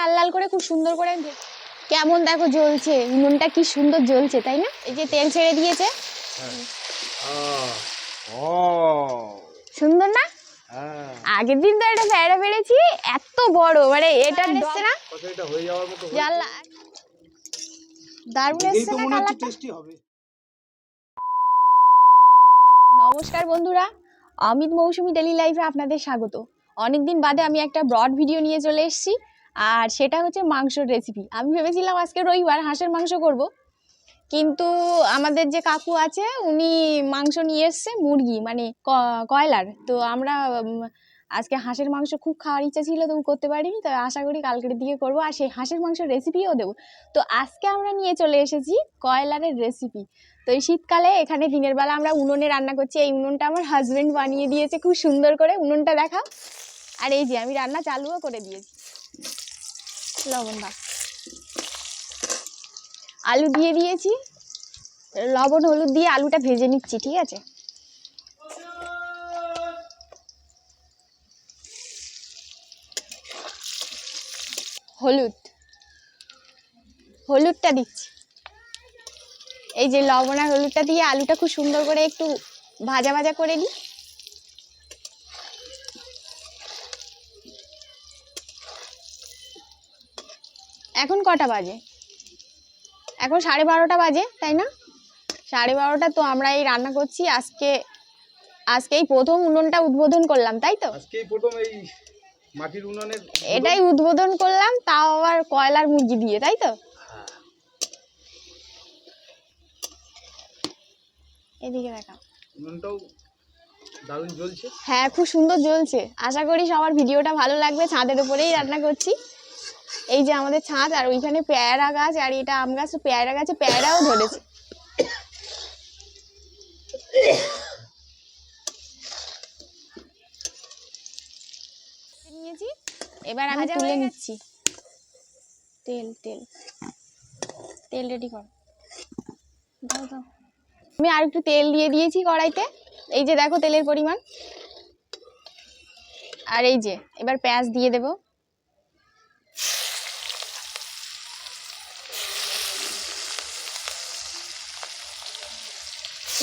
লাল লাল করে খুব সুন্দর করে কেমন দেখো জ্বলছে উনুনটা কি সুন্দর জ্বলছে তাই না? এই যে তেল ছেড়ে দিয়েছে। সুন্দর না? হ্যাঁ। আগের দিন তো একটা প্যারা পেরেছি এত বড় মানে এটা দেখছে না কত এটা হয়ে যাওয়ার মতো হয়েছে। জানলা দারুণ এসছে না কালারটা? নমস্কার বন্ধুরা অমিত মৌসুমি ডেলি লাইফে আপনাদের স্বাগত। অনেকদিন বাদে আমি একটা ব্রড ভিডিও নিয়ে চলে এসেছি। আর সেটা হচ্ছে মাংসর রেসিপি আমি ভেবেছিলাম আজকে রবিবার হাঁসের মাংস করব। কিন্তু আমাদের যে কাকু আছে, উনি মাংস নিয়ে এসছে মুরগি মানে কয়লার। তো আমরা আজকে হাঁসের মাংস খুব খাওয়ার ইচ্ছা ছিল, তো করতে পারিনি। তো আশা করি কালকের দিকে করব আর সেই হাঁসের মাংসের রেসিপিও দেবো। তো আজকে আমরা নিয়ে চলে এসেছি কয়লারের রেসিপি তো এই শীতকালে এখানে দিনের বেলা আমরা উনুনে রান্না করছি। এই উনুনটা আমার হাজব্যান্ড বানিয়ে দিয়েছে, খুব সুন্দর করে। উনুনটা দেখা আর এই যে আমি রান্না চালুও করে দিয়েছি। লবণ ভাত আলু দিয়ে দিয়েছি। লবণ, হলুদ দিয়ে আলুটা ভেজে নিচ্ছি, ঠিক আছে? হলুদ। হলুদটা দিচ্ছি। এই যে লবণ আর হলুদটা দিয়ে আলুটা খুব সুন্দর করে একটু ভাজা ভাজা করে নিই। এখন কটা বাজে? এখন সাড়ে বারোটা বাজে তাই না? সাড়ে বারোটা তো আমরা এই রান্না করছি আজকে আজকে এই প্রথম উনুনটা উদ্বোধন করলাম তাই তো? আজকেই প্রথম এই মাটির উনুনের এটাই উদ্বোধন করলাম তাও আবার কয়লার মুরগি দিয়ে তাই তো? হ্যাঁ। এদিকে দেখা উনুনটাও দারুণ জ্বলছে। হ্যাঁ খুব সুন্দর জ্বলছে। আশা করি সবার ভিডিওটা ভালো লাগবে ছাদের উপরেই রান্না করছি। এই যে আমাদের ছাদ আর ওইখানে পেয়ারা গাছ আর এটা আম গাছ পেয়ারা গাছে পেয়ারাও ধরেছে। নিয়েছি। এবার আমি তুলে নিচ্ছি। তেল তেল। তেল রেডি কর। দাও দাও। আমি আর একটু তেল দিয়ে দিয়েছি কড়াইতে। এই যে দেখো তেলের পরিমাণ। আর এই যে এবার পেঁয়াজ দিয়ে দেব।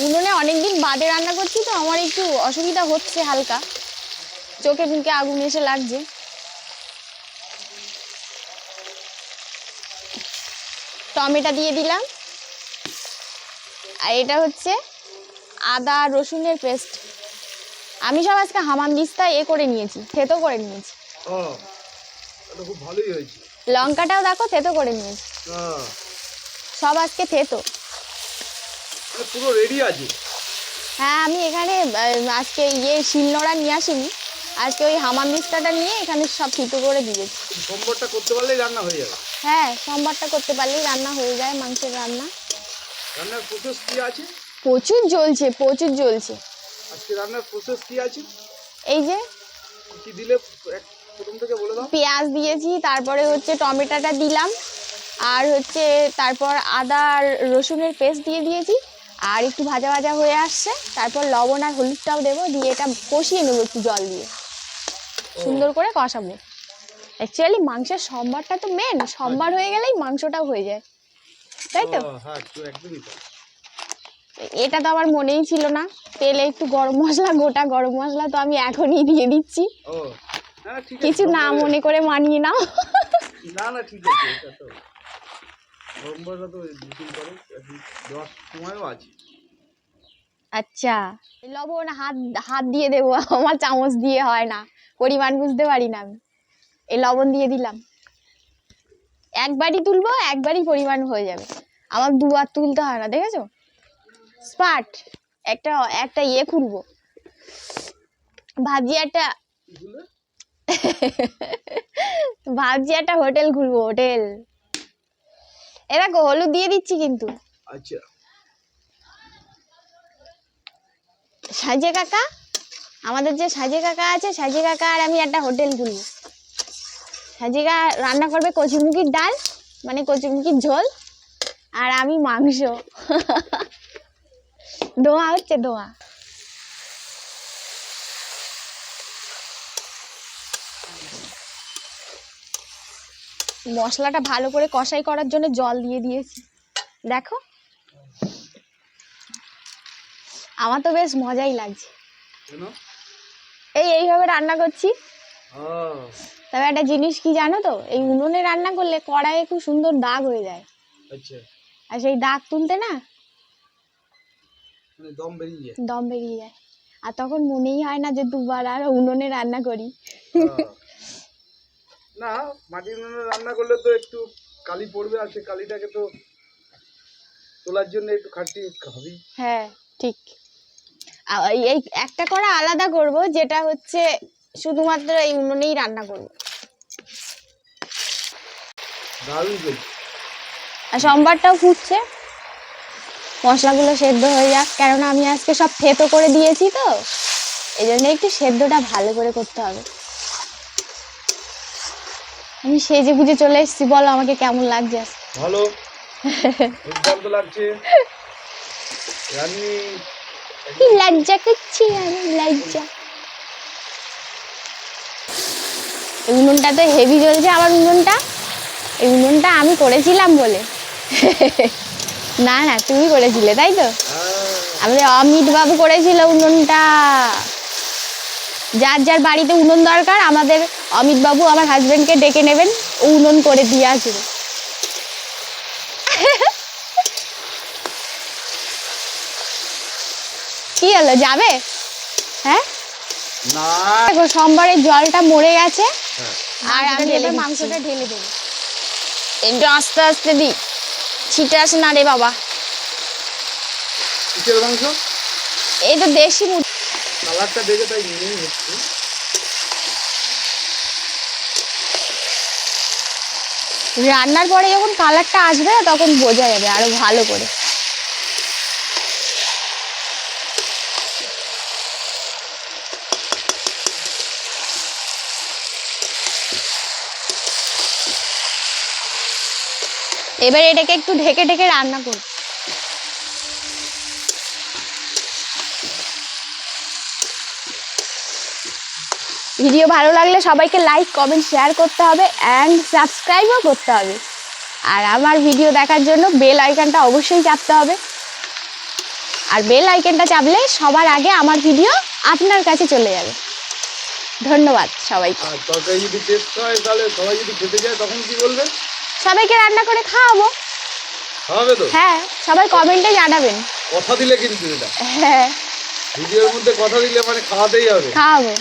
উনুনে অনেকদিন বাদে রান্না করছি তো আমার একটু অসুবিধা হচ্ছে হালকা। চোখে মুখে আগুন এসে লাগছে। টমেটো দিয়ে দিলাম। আর এটা হচ্ছে আদা রসুনের পেস্ট। আমি সব আজকে হামান দিস্তা এ করে নিয়েছি থেতো করে নিয়েছি। লঙ্কাটাও দেখো থেতো করে নিয়েছি। হ্যাঁ। সব আজকে থেতো। পুরো রেডি আছে? হ্যাঁ আমি এখানে আজকে ইয়ে শিলনোড়া নিয়ে আসিনি। আজকে ওই হামান দিস্তাটা নিয়ে এখানে সব থিতো করে দিয়েছি। সোমবারটা করতে পারলেই রান্না হয়ে যাবে। হ্যাঁ সোমবারটা করতে পারলেই রান্না হয়ে যায় মাংসের রান্না। রান্নার প্রসেস কি আছে? প্রচুর জ্বলছে প্রচুর জ্বলছে। আজকে রান্নার প্রসেস কি আছে? এই যে কি দিলে প্রথম থেকে বলে দাও। পেঁয়াজ দিয়েছি তারপরে হচ্ছে টমেটোটা দিলাম। আর হচ্ছে তারপর আদা আর রসুনের পেস্ট দিয়ে দিয়েছি। আর একটু ভাজা ভাজা হয়ে আসছে তারপর লবণ আর হলুদটাও দেবো দিয়ে এটা কষিয়ে নেব একটু জল দিয়ে। সুন্দর করে কষাবো। অ্যাকচুয়ালি মাংসের সম্বারটা তো মেন সম্বার হয়ে গেলেই মাংসটাও হয়ে যায়। তাই তো? হ্যাঁ এটা তো আমার মনেই ছিল না। তেলে একটু গরম মশলা গোটা গরম মশলা তো আমি এখনই দিয়ে দিচ্ছি। হ্যাঁ কিছু না মনে করে মানিয়ে নাও। না না ঠিক আছে এটা তো পরে একদিন দেওয়ার সময়ও আছে। আচ্ছা লবণ হাত হাত দিয়ে দেবো আমার চামচ দিয়ে হয় না পরিমাণ বুঝতে পারি না আমি। এই লবণ দিয়ে দিলাম। একবারই তুলবো একবারই পরিমাণ হয়ে যাবে। আমার দুবার তুলতে হয় না দেখেছ? স্পার্ট একটা একটা ইয়ে খুলবো। ভাবছি একটা ভাবছি একটা হোটেল খুলবো হোটেল। এ দেখো হলুদ দিয়ে দিচ্ছি কিন্তু। আচ্ছা। সাজে কাকা আমাদের যে সাজে কাকা আছে সাজে কাকা আর আমি একটা হোটেল খুলবো সাজে কাকা রান্না করবে কচুরমুখির ডাল মানে কচুরমুখির ঝোল আর আমি মাংস। ধোঁয়া হচ্ছে ধোঁয়া মশলাটা ভালো করে কষাই করার জন্য জল দিয়ে দিয়েছি। দেখো। আমার তো বেশ মজাই লাগছে। এই এইভাবে রান্না করছি। তবে একটা জিনিস কি জানো তো? এই উনুনে রান্না করলে কড়াইয়ে খুব সুন্দর দাগ হয়ে যায়। আচ্ছা। আর সেই দাগ তুলতে না মানে দম বেরিয়ে যায়। দম বেরিয়ে যায়। আর তখন মনেই হয় না যে দুবার আর উনুনে রান্না করি। না মাটির উনুনে রান্না করলে তো একটু কালি পড়বে আর সেই কালিটাকে তো তোলার জন্য একটু খাটনি হবেই। হ্যাঁ ঠিক। এই একটা করা আলাদা করব যেটা হচ্ছে শুধুমাত্র এই উনুনেই রান্না করব। দারুণ আর সোমবারটাও ফুটছে। মশলাগুলো সেদ্ধ হয়ে যাক কেননা আমি আজকে সব থেতো করে দিয়েছি তো এই জন্য একটু সেদ্ধটা ভালো করে করতে হবে। আমি সেজে গুজে চলে এসেছি বলো আমাকে কেমন লাগছে? ভালো। দুর্দান্ত লাগছে। রান্নি কি লজ্জা করছি আমি লজ্জা। এই উনুনটা তো হেভি জ্বলছে আমার উনুনটা। এই উনুনটা আমি করেছিলাম বলে। না না তুমি করেছিলে তাই তো? আমাদের অমিত বাবু করেছিল উনুনটা। যার যার বাড়িতে উনুন দরকার আমাদের অমিত বাবু আমার হাজবেন্ডকে ডেকে নেবেন ও উনুন করে দিয়ে আসবে। কি হলো যাবে? হ্যাঁ? না। দেখো সোমবারের জলটা মরে গেছে। হ্যাঁ। আর আমি এবার মাংসটা ঢেলে দেবো। একটু আস্তে আস্তে দিই ছিটে আসে না রে বাবা। এই তো দেশি মুরগি। কালারটা দেখে তাই মনেই হচ্ছে রান্নার পরে যখন কালারটা আসবে তখন বোঝা যাবে আরও ভালো করে। এবার এটাকে একটু ঢেকে ঢেকে রান্না করব। ভিডিও ভালো লাগলে সবাইকে লাইক কমেন্ট শেয়ার করতে হবে অ্যান্ড সাবস্ক্রাইবও করতে হবে। আর আমার ভিডিও দেখার জন্য বেল আইকনটা অবশ্যই চাপতে হবে। আর বেল আইকনটা চাপলে সবার আগে আমার ভিডিও আপনার কাছে চলে যাবে। ধন্যবাদ সবাইকে। সবাইকে রান্না করে খাওয়াবো। হ্যাঁ সবাই কমেন্টে জানাবেন। কথা দিলে কিন্তু হ্যাঁ। ভিডিওর মধ্যে কথা দিলে মানে খাওয়াতেই হবে। খাওয়াবো।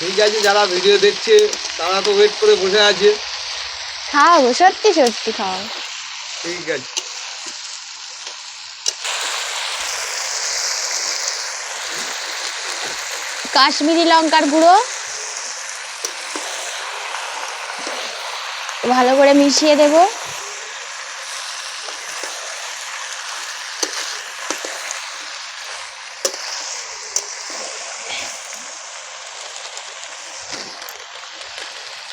ঠিক আছে যারা ভিডিও দেখছে তারা তো ওয়েট করে বসে আছে। খাওয়াবো সত্যি সত্যি খাওয়াবো ঠিক আছে। কাশ্মীরি লঙ্কার গুঁড়ো। ভালো করে মিশিয়ে দেব।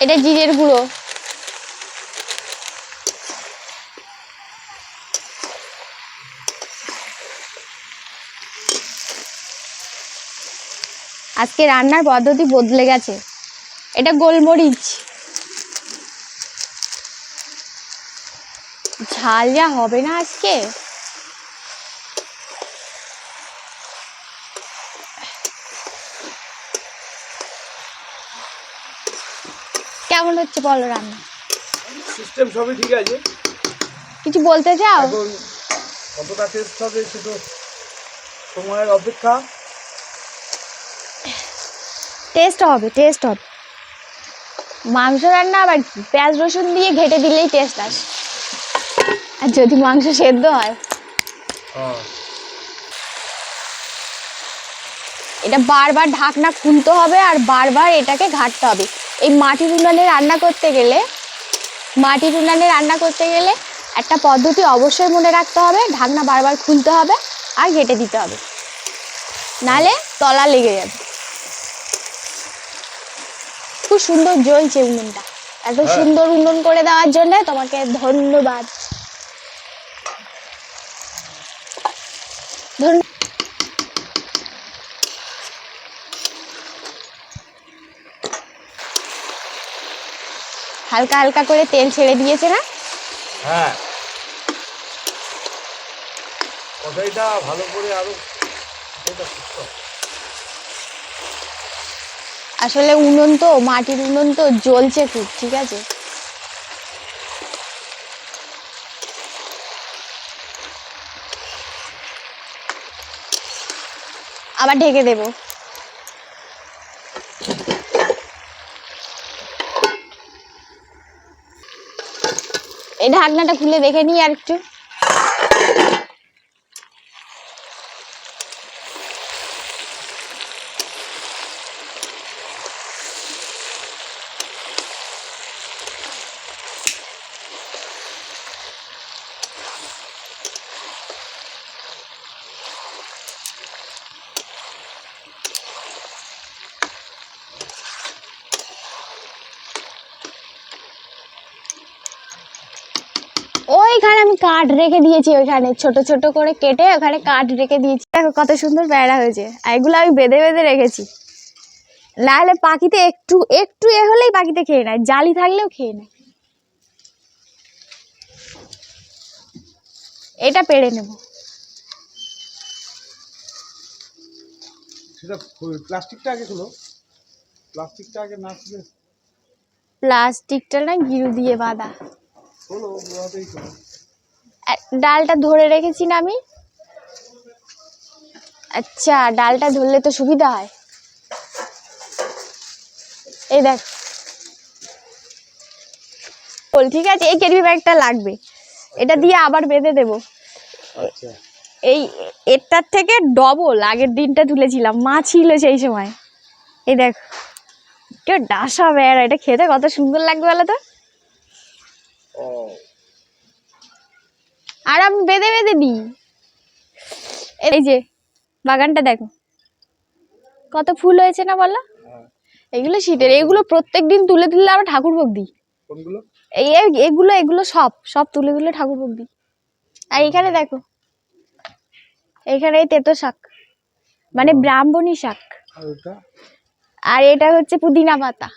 এটা জিরের গুঁড়ো। আজকে রান্নার পদ্ধতি বদলে গেছে। এটা গোলমরিচ। ঝাল যা হবে না আজকে? কেমন হচ্ছে বলো রান্না? সিস্টেম সবই ঠিক আছে। কিছু বলতে চাও? এখন কতটা টেস্ট হবে শুধু সময়ের অপেক্ষা। টেস্ট হবে টেস্ট হবে। মাংস রান্না আবার কি? পেঁয়াজ রসুন দিয়ে ঘেটে দিলেই টেস্ট আসে। আর যদি মাংস সেদ্ধ হয়। এটা বারবার ঢাকনা খুলতে হবে আর বারবার এটাকে ঘাটতে হবে। এই মাটির উনানে রান্না করতে গেলে মাটির উনানে রান্না করতে গেলে একটা পদ্ধতি অবশ্যই মনে রাখতে হবে ঢাকনা বারবার খুলতে হবে আর ঘেটে দিতে হবে। নালে তলা লেগে যাবে। খুব সুন্দর জ্বলছে উনুনটা। এত হ্যাঁ। সুন্দর উনুন করে দেওয়ার জন্য তোমাকে ধন্যবাদ। ধন্য হালকা হালকা করে তেল ছেড়ে দিয়েছে না? হ্যাঁ। কষাইটা ভালো করে আরও। আসলে উনুন তো মাটির উনুন তো জ্বলছে খুব ঠিক আছে? আবার ঢেকে দেব। এই ঢাকনাটা খুলে দেখে নিই আর একটু। ওইখানে আমি কাঠ রেখে দিয়েছি ওইখানে ছোট ছোট করে কেটে ওখানে কাঠ রেখে দিয়েছি। দেখো কত সুন্দর বেড়া হয়েছে আর এগুলো আমি বেঁধে বেঁধে রেখেছি। নাহলে পাখিতে একটু একটু এ হলেই পাখিতে খেয়ে নেয় জালি থাকলেও খেয়ে নেয়। এটা পেড়ে নেব। প্লাস্টিকটা আগে খুলো। প্লাস্টিকটা আগে না খুলে। প্লাস্টিকটা না গিরু দিয়ে বাঁধা। ডালটা ধরে রেখেছি না আমি? আচ্ছা ডালটা ধরলে তো সুবিধা হয়। এই দেখ। বল ঠিক আছে এই ক্যারি ব্যাগটা লাগবে। এটা দিয়ে আবার বেঁধে দেব। আচ্ছা। এই এটার থেকে ডবল আগের দিনটা তুলেছিলাম। মা ছিল সেই সময়। এই দেখ কেউ ডাসা বেড়া এটা খেতে কত সুন্দর লাগবে বলো তো? ও আর আমি বেঁধে বেঁধে দিই। এই যে বাগানটা দেখো। কত ফুল হয়েছে না বলো? হ্যাঁ। এগুলো শীতের এগুলো প্রত্যেক দিন তুলে তুলে আমরা ঠাকুর ভোগ দিই। কোনগুলো? এই এগুলো এগুলো সব সব তুলে তুলে ঠাকুর ভোগ দিই। আর এখানে দেখো এখানে এই তেতো শাক মানে ব্রাহ্মণী শাক। আর এটা? হচ্ছে পুদিনা পাতা।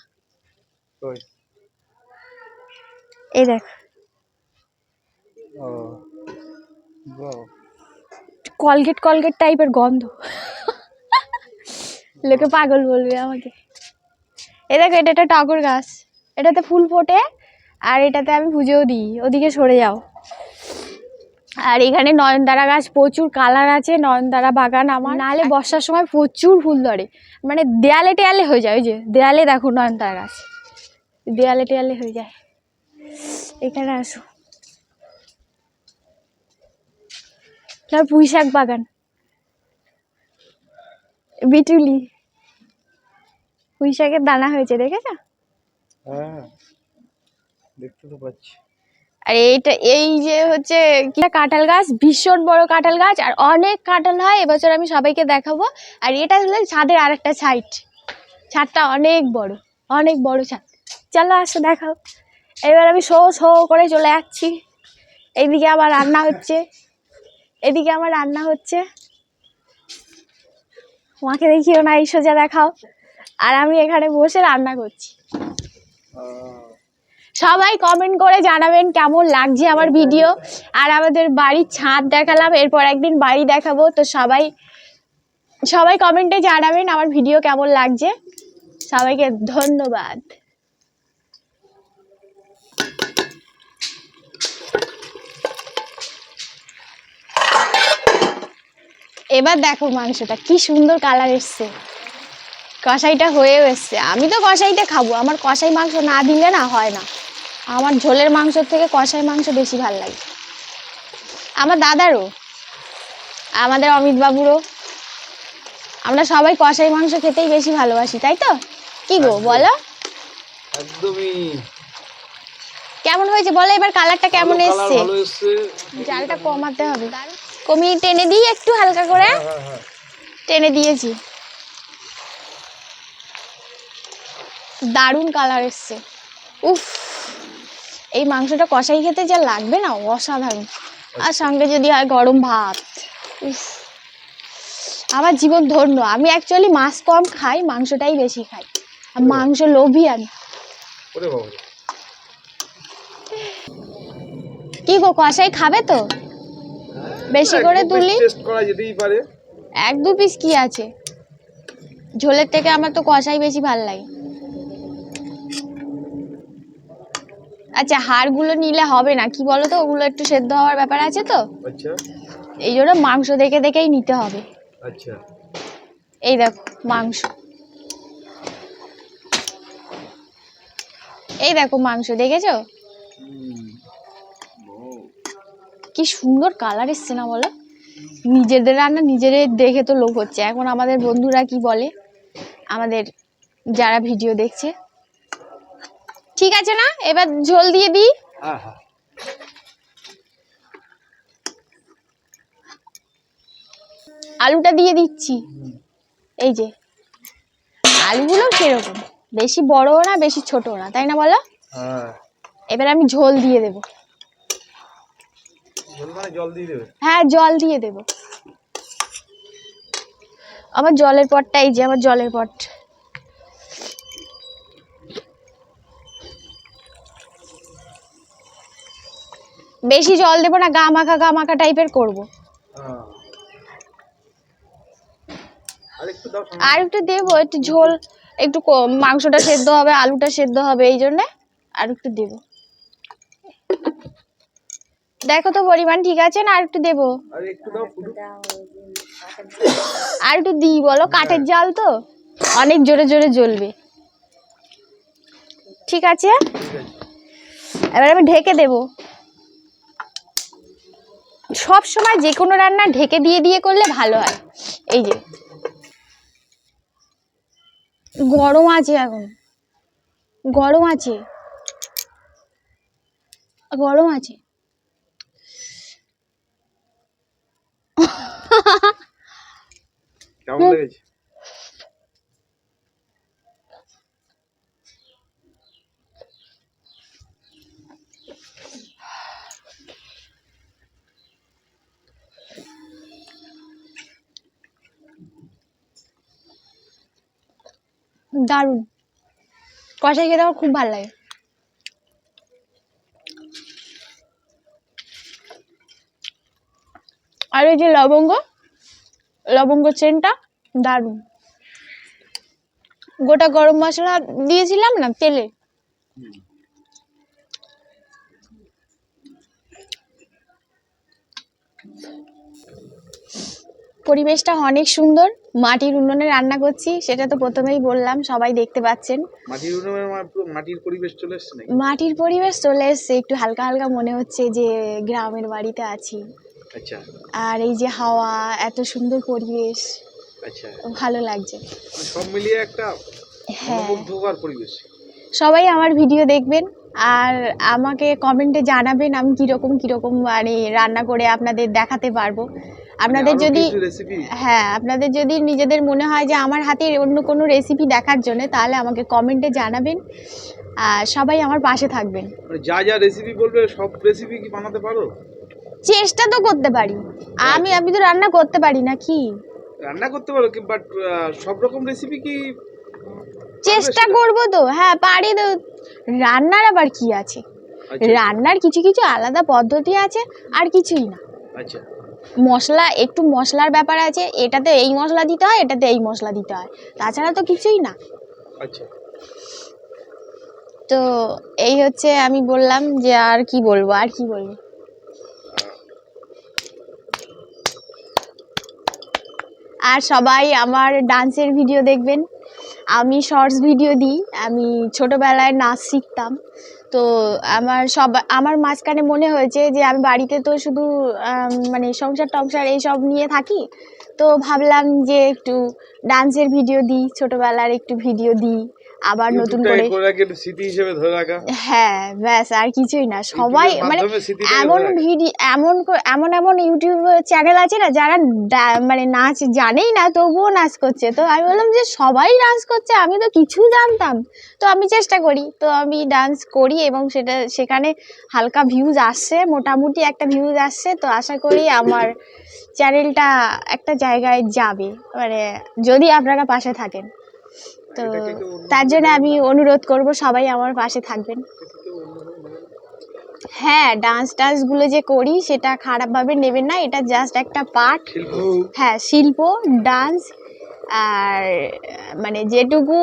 এই দেখ। কলগেট কলগেট টাইপের গন্ধ। লোকে পাগল বলবে আমাকে। এ দেখো এটা একটা টগর গাছ। এটাতে ফুল ফোটে আর এটাতে আমি পুজোও দিই। ওদিকে সরে যাও। আর এখানে নয়নতারা গাছ প্রচুর কালার আছে নয়নতারা বাগান আমার। নাহলে বর্ষার সময় প্রচুর ফুল ধরে। মানে দেয়ালে টেয়ালে হয়ে যায় ওই যে দেয়ালে দেখো নয়নতারা গাছ। দেয়ালে টেয়ালে হয়ে যায়। এখানে আসো। তার পুঁই শাক বাগান। বিটুলি। পুঁই শাকের দানা হয়েছে দেখেছ? হ্যাঁ দেখতে তো পাচ্ছি। আর এইটা এই যে হচ্ছে কি কাঁঠাল গাছ ভীষণ বড় কাঁঠাল গাছ আর অনেক কাঁঠাল হয় এবছর আমি সবাইকে দেখাবো। আর এটা হলো ছাদের আরেকটা সাইড। ছাদটা অনেক বড় অনেক বড় ছাদ। চলো আসো দেখাও। এবার আমি শো শো করে চলে যাচ্ছি। এইদিকে আমার রান্না হচ্ছে। এদিকে আমার রান্না হচ্ছে। মাকে দেখিও না, এই সোজা দেখাও। আর আমি এখানে বসে রান্না করছি। সবাই কমেন্ট করে জানাবেন কেমন লাগছে আমার ভিডিও আর আমাদের বাড়ির ছাদ দেখালাম, এরপর একদিন বাড়ি দেখাবো। তো সবাই সবাই কমেন্টে জানাবেন আমার ভিডিও কেমন লাগছে। সবাইকে ধন্যবাদ। এবার দেখো মাংসটা কি সুন্দর কালার এসছে। কষাইটা হয়েও এসছে। আমি তো কষাইটা খাব আমার কষাই মাংস না দিলে না হয় না। আমার ঝোলের মাংসর থেকে কষাই মাংস বেশি ভালো লাগে। আমার দাদারও আমাদের অমিত বাবুরও। আমরা সবাই কষাই মাংস খেতেই বেশি ভালোবাসি তাই তো? কি গো বলো। একদমই। কেমন হয়েছে বলো এবার কালারটা কেমন এসছে? জালটা কমাতে হবে। কমিয়ে টেনে দিই একটু হালকা করে। হ্যাঁ হ্যাঁ হ্যাঁ। টেনে দিয়েছি। দারুণ কালার এসছে। উফ এই মাংসটা কষাই খেতে যা লাগবে না অসাধারণ। আর সঙ্গে যদি হয় গরম ভাত উফ। আমার জীবন ধন্য। আমি অ্যাকচুয়ালি মাছ কম খাই মাংসটাই বেশি খাই। আর মাংস লোভী আমি। কি গো কষাই খাবে তো? বেশি করে তুলি। টেস্ট করা যেতেই পারে। এক দু পিস কি আছে? ঝোলের থেকে আমার তো কষাই বেশি ভালো লাগে। আচ্ছা হাড়গুলো নিলে হবে না কি বলো তো ওগুলো একটু সেদ্ধ হওয়ার ব্যাপার আছে তো। আচ্ছা। এই জন্য মাংস দেখে দেখেই নিতে হবে। আচ্ছা। এই দেখো মাংস। এই দেখো মাংস দেখেছ? কি সুন্দর কালার এসছে না বলো? নিজেদের রান্না নিজেদের দেখে তো লোভ হচ্ছে। এখন আমাদের বন্ধুরা কি বলে? আমাদের যারা ভিডিও দেখছে। ঠিক আছে না? এবার ঝোল দিয়ে দিই। আলুটা দিয়ে দিচ্ছি। এই যে। আলুগুলো সেরকম বেশি বড়ও না বেশি ছোটও না তাই না বলো? হ্যাঁ। এবার আমি ঝোল দিয়ে দেব ঝোল মানে জল দিয়ে দেবে হ্যাঁ জল দিয়ে দেব। আমার জলের পটটা এই যে আমার জলের পট। বেশি জল দেবো না গা মাখা গা মাখা টাইপের করব। হ্যাঁ। আর একটু দেবো একটু ঝোল একটু মাংসটা সেদ্ধ হবে আলুটা সেদ্ধ হবে এই জন্যে আর একটু দেবো। দেখো তো পরিমাণ ঠিক আছে? না আর একটু দেবো। আর একটু দিই বলো? কাঠের জাল তো? অনেক জোরে জোরে জ্বলবে। ঠিক আছে ঠিক আছে? এবার আমি ঢেকে দেব। সব সময় যে কোনো রান্না ঢেকে দিয়ে দিয়ে করলে ভালো হয়। এই যে। গরম আছে এখন। গরম আছে। গরম আছে। লেগেছে। দারুণ। কষাই খেতে আমার খুব ভালো লাগে। আর এই যে লবঙ্গ লবঙ্গ চেনটা দারুণ। গোটা গরম মশলা দিয়েছিলাম না তেলে? পরিবেশটা অনেক সুন্দর। মাটির উনুনে রান্না করছি সেটা তো প্রথমেই বললাম সবাই দেখতে পাচ্ছেন। মাটির পুরো মাটির পরিবেশ চলে এসছে নাকি? মাটির পরিবেশ চলে এসছে একটু হালকা হালকা মনে হচ্ছে যে গ্রামের বাড়িতে আছি। আচ্ছা। আর এই যে হাওয়া এত সুন্দর পরিবেশ। ভালো লাগছে। মানে সব মিলিয়ে একটা হ্যাঁ। পরিবেশ। সবাই আমার ভিডিও দেখবেন আর আমাকে কমেন্টে জানাবেন আমি কীরকম কীরকম মানে রান্না করে আপনাদের দেখাতে পারব। আপনাদের যদি হ্যাঁ আপনাদের যদি নিজেদের মনে হয় যে আমার হাতের অন্য কোনো রেসিপি দেখার জন্য তাহলে আমাকে কমেন্টে জানাবেন। আর সবাই আমার পাশে থাকবেন। মানে যা যা রেসিপি বলবে সব রেসিপি কি বানাতে পারো? চেষ্টা তো করতে পারি। আমি আমি তো রান্না করতে পারি না কি? রান্না করতে পারো কি বাট সব রকম রেসিপি কি চেষ্টা করব তো হ্যাঁ পারি তো। রান্নার আবার কি আছে? আচ্ছা। রান্নার কিছু কিছু আলাদা পদ্ধতি আছে আর কিছুই না। আচ্ছা। মশলা একটু মশলার ব্যাপার আছে এটাতে এই মশলা দিতে হয় এটাতে এই মশলা দিতে হয়। তাছাড়া তো কিছুই না। আচ্ছা। তো এই হচ্ছে আমি বললাম যে আর কি বলব আর কি বলব? আর সবাই আমার ডান্সের ভিডিও দেখবেন। আমি শর্টস ভিডিও দিই, আমি ছোটোবেলায় নাচ শিখতাম। তো আমার সব, আমার মাঝখানে মনে হয়েছে যে আমি বাড়িতে তো শুধু মানে সংসার টংসার এইসব নিয়ে থাকি। তো ভাবলাম যে একটু ডান্সের ভিডিও দিই, ছোটোবেলার একটু ভিডিও দিই। আবার নতুন করে করে রাখে একটু স্মৃতি হিসেবে ধরে রাখা। হ্যাঁ ব্যাস আর কিছুই না। সবাই মানে এমন ভিডিও এমন এমন এমন ইউটিউব চ্যানেল আছে না যারা মানে নাচ জানেই না তবুও নাচ করছে। তো আমি বললাম যে সবাই ডান্স করছে আমি তো কিছু জানতাম। তো আমি চেষ্টা করি। তো আমি ডান্স করি এবং সেটা সেখানে হালকা ভিউজ আসছে মোটামুটি একটা ভিউজ আসছে তো আশা করি আমার চ্যানেলটা একটা জায়গায় যাবে। মানে যদি আপনারা পাশে থাকেন। তো তার জন্য আমি অনুরোধ করব সবাই আমার পাশে থাকবেন। হ্যাঁ ডান্স টান্সগুলো যে করি সেটা খারাপভাবে নেবেন না এটা জাস্ট একটা পার্ট হ্যাঁ শিল্প ডান্স আর মানে যেটুকু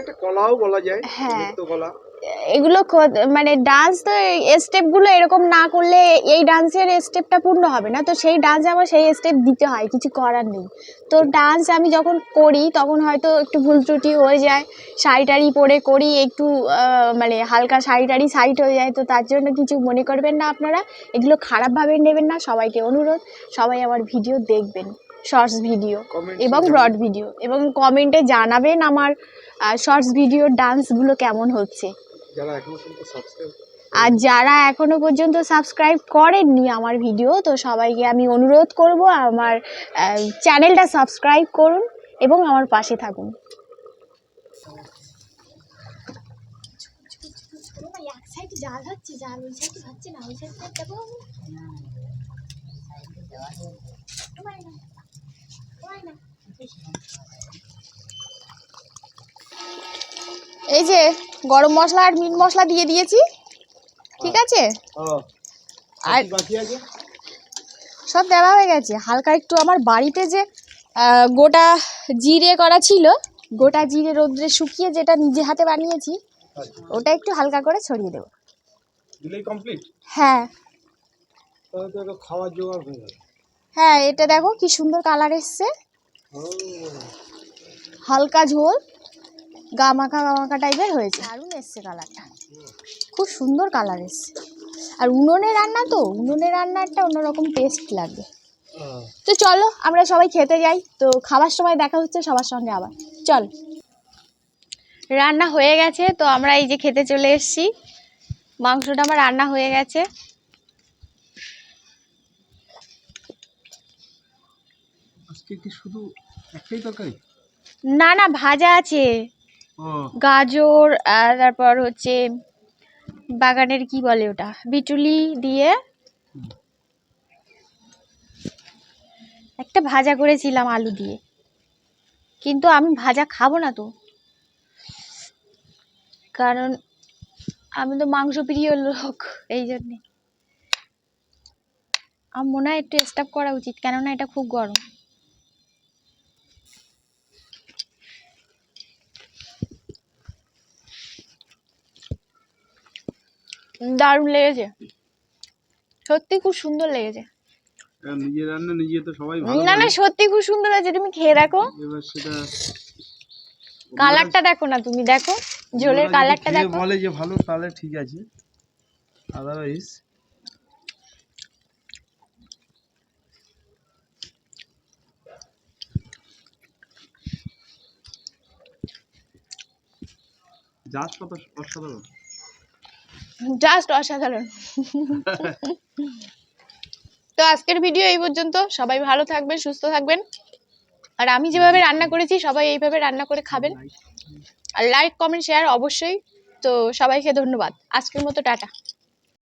একটা কলাও বলা যায় হ্যাঁ। এগুলো মানে ডান্স তো স্টেপগুলো এরকম না করলে এই ডান্সের স্টেপটা পূর্ণ হবে না। তো সেই ডান্স আমার সেই স্টেপ দিতে হয় কিছু করার নেই। তো ডান্স আমি যখন করি তখন হয়তো একটু ভুল ত্রুটি হয়ে যায় শাড়ি টাড়ি পরে করি একটু মানে হালকা শাড়ি টাড়ি সাইড হয়ে যায়। তো তার জন্য কিছু মনে করবেন না আপনারা। এগুলো খারাপভাবে নেবেন না সবাইকে অনুরোধ। সবাই আমার ভিডিও দেখবেন শর্টস ভিডিও এবং। ব্রড ভিডিও এবং কমেন্টে জানাবেন আমার শর্টস ভিডিও ডান্সগুলো কেমন হচ্ছে। যারা এখনও পর্যন্ত সাবস্ক্রাইব আর যারা এখনও পর্যন্ত সাবস্ক্রাইব করেননি আমার ভিডিও তো সবাইকে আমি অনুরোধ করব আমার চ্যানেলটা সাবস্ক্রাইব করুন এবং আমার পাশে থাকুন। এক সাইড জাল হচ্ছে জাল ওই সাইড হচ্ছে না ওই সাইড যাব এই যে গরম মশলা আর মিট মশলা দিয়ে দিয়েছি। ঠিক আছে? আর সব দেওয়া হয়ে গেছে। হালকা একটু আমার বাড়িতে যে গোটা জিরে করা ছিল গোটা জিরে রোদ্রে শুকিয়ে যেটা নিজে হাতে বানিয়েছি ওটা একটু হালকা করে ছড়িয়ে দেবো। হ্যাঁ। এটা খাওয়ার জোগাড় হয়ে যাবে হ্যাঁ এটা দেখো কি সুন্দর কালার এসছে। হালকা ঝোল। গা মাখা গা মাখা টাইপের হয়েছে। দারুণ এসছে কালারটা খুব সুন্দর কালার এসছে। আর উনুনে রান্না তো উনুনে রান্নাটা অন্যরকম টেস্ট লাগবে তো চলো আমরা সবাই খেতে যাই। তো খাবার সময় দেখা হচ্ছে সবার সঙ্গে আবার। চল। রান্না হয়ে গেছে তো আমরা এই যে খেতে চলে এসেছি। মাংসটা আমার রান্না হয়ে গেছে। আজকে কি শুধু একটাই তরকারি? না না ভাজা আছে। গাজর, আর তারপর হচ্ছে বাগানের কি বলে ওটা? বিটুলি দিয়ে একটা ভাজা করেছিলাম আলু দিয়ে। কিন্তু আমি ভাজা খাব না তো। কারণ আমি তো মাংস প্রিয় লোক, এই জন্যে। আমার মনে হয় একটু স্টাফ করা উচিত, কেননা এটা খুব গরম। দারুণ লেগেছে। সত্যি খুব সুন্দর লেগেছে। নিজের রান্না নিজে তো সবাই না না সত্যি খুব সুন্দর হয়েছে তুমি খেয়ে দেখো। এবার সেটা কালারটা দেখো না তুমি দেখো। ঝোলের কালারটা দেখো। বলে যে ভালো তাহলে ঠিক আছে। আদারওয়াইজ জাত কত অসাধারণ। জাস্ট অসাধারণ। তো আজকের ভিডিও এই পর্যন্ত। সবাই ভালো থাকবেন, সুস্থ থাকবেন। আর আমি যেভাবে রান্না করেছি, সবাই এইভাবে রান্না করে খাবেন। আর লাইক কমেন্ট শেয়ার অবশ্যই। তো সবাইকে ধন্যবাদ। আজকের মতো টাটা।